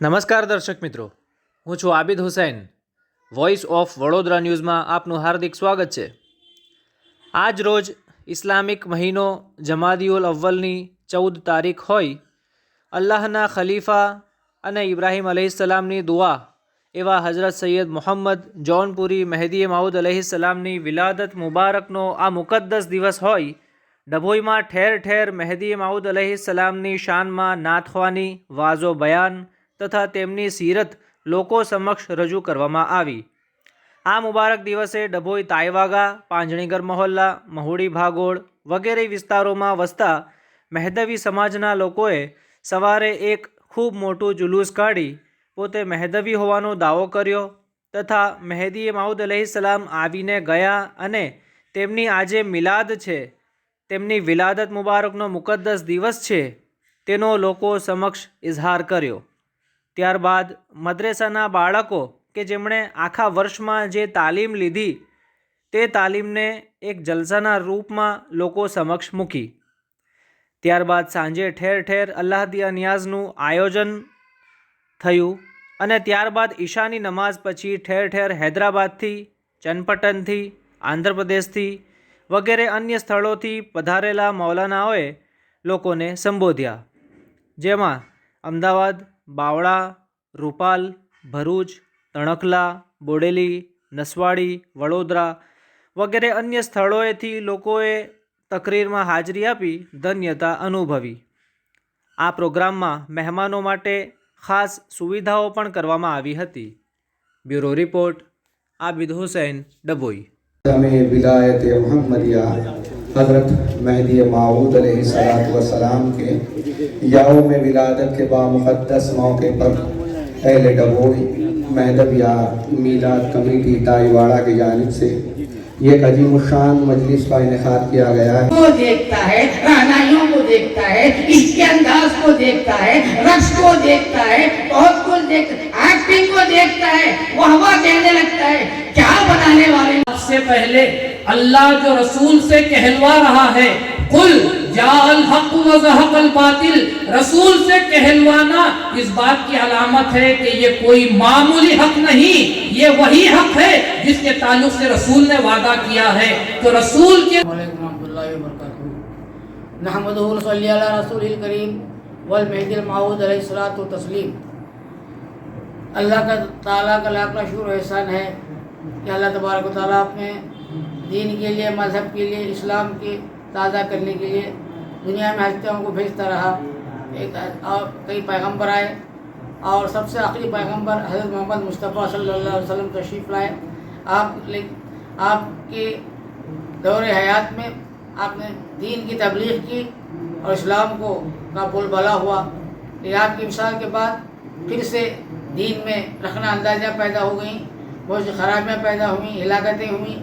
નમસ્કાર દર્શક મિત્રો. હું છું આબિદ હુસૈન. વોઇસ ઓફ વડોદરા ન્યૂઝમાં આપનું હાર્દિક સ્વાગત છે. આજ રોજ ઇસ્લામિક મહિનો જમાદિયુલ અવ્વલની ચૌદ તારીખ હોય, અલ્લાહના ખલીફા અને ઇબ્રાહિમ અલહીસલામની દુઆ એવા હઝરત સૈયદ મોહમ્મદ જૌનપુરી મહેદી માઉદ અલહીસલામની વિલાદત મુબારકનો આ મુકદ્દસ દિવસ હોય, ડભોઈમાં ઠેર ઠેર મહેદી માઉદ અલહીસલામની શાનમાં નાથવાની વાઝો બયાન તથા તેમની સીરત લોકો સમક્ષ રજૂ કરવામાં આવી. આ મુબારક દિવસે ડભોઈ તાયવાગા, પાંજણીગર મહોલ્લા, મહુડી ભાગોળ વગેરે વિસ્તારોમાં વસતા મહેદવી સમાજના લોકોએ સવારે એક ખૂબ મોટું જુલુસ કાઢી પોતે મહેદવી હોવાનો દાવો કર્યો તથા મહેદીએ માઉદ સલામ આવીને ગયા અને તેમની આજે મિલાદ છે. તેમની વિલાદત મુબારકનો મુકદ્દસ દિવસ છે. તેનો લોકો સમક્ષ ઇઝહાર કર્યો. ત્યારબાદ મદ્રેસાના બાળકો કે જેમણે આખા વર્ષમાં જે તાલીમ લીધી, તે તાલીમને એક જલસાના રૂપમાં લોકો સમક્ષ મૂકી. ત્યારબાદ સાંજે ઠેર ઠેર અલ્લાહદિયા નિયાઝનું આયોજન થયું અને ત્યારબાદ ઈશાની નમાઝ પછી ઠેર ઠેર હૈદરાબાદથી, ચનપટનથી, આંધ્રપ્રદેશથી વગેરે અન્ય સ્થળોથી પધારેલા મૌલાનાઓએ લોકોને સંબોધ્યા. જેમાં અમદાવાદ બાવળા, રૂપાલ, ભરૂચ, તણખલા, બોડેલી, નસવાડી, વડોદરા વગેરે અન્ય સ્થળોએથી લોકોએ તકરીરમાં હાજરી આપી ધન્યતા અનુભવી. આ પ્રોગ્રામમાં મહેમાનો માટે ખાસ સુવિધાઓ પણ કરવામાં આવી હતી. બ્યુરો રિપોર્ટ, આબિદ હુસૈન حضرت مہدی معود علیہ السلام وسلام کے یاؤم ولادت کے بامقدس موقع پر اہل ڈبوئی مہدب یا میلاد کمیٹی تائیواڑہ کے جانب سے یہ ایک عظیم شان مجلس کا انعقاد کیا گیا ہے۔ وہ دیکھتا ہے، رانائیوں کو دیکھتا ہے، اس کے انداز کو دیکھتا ہے، رقص کو دیکھتا ہے، بہت کچھ دیکھتا ہے ایکٹنگ کو دیکھتا ہے، وہ ہوا کہنے لگتا ہے، کیا بنانے والے سے پہلے اللہ جو رسول سے کہلوا رہا ہے، قل یا الحق و وزحق الباطل، رسول سے کہلوانا اس بات کی علامت ہے کہ یہ کوئی معمولی حق نہیں، یہ وہی حق ہے جس کے تعلق سے رسول نے وعدہ کیا ہے۔ تو رسول کے نحمد صلی اللہ رسول کریم والمہد المعود علیہ السلام و تسلیم اللہ کا تعالیٰ کا لاکھ شور و احسان ہے۔ کہ اللہ تبارک و تعالیٰ اپنے دین کے لیے، مذہب کے لیے، اسلام کے تازہ کرنے کے لیے دنیا میں ہستیوں کو بھیجتا رہا۔ ایک اور کئی پیغمبر آئے اور سب سے آخری پیغمبر حضرت محمد مصطفیٰ صلی اللہ علیہ وسلم تشریف لائے۔ آپ آپ کے دور حیات میں آپ نے دین کی تبلیغ کی اور اسلام کو کا بول بلا ہوا۔ آپ کی مثال کے بعد پھر سے دین میں رکھنا اندازہ پیدا ہو گئیں۔ بہت خرابیاں میں پیدا ہوئیں، ہلاکتیں ہوئیں۔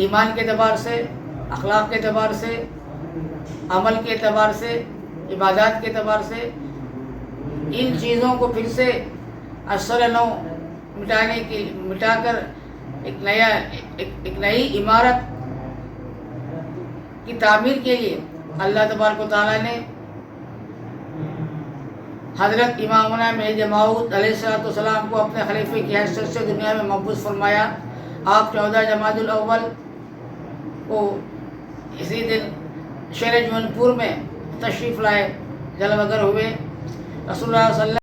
ایمان کے اعتبار سے، اخلاق کے اعتبار سے، عمل کے اعتبار سے، عبادات کے اعتبار سے، ان چیزوں کو پھر سے اثر نو مٹانے کی مٹا کر ایک نیا ایک نئی عمارت کی تعمیر کے لیے اللہ تبارک و تعالیٰ نے حضرت امامنا میز ماؤد علیہ السلام کو اپنے خلیفے کی حیثیت سے دنیا میں محبوس فرمایا۔ آپ چودہ جماعت الاول کو اسی دن شیر جونپور میں تشریف لائے، جلوگر ہوئے۔ رسول اللہ صلی اللہ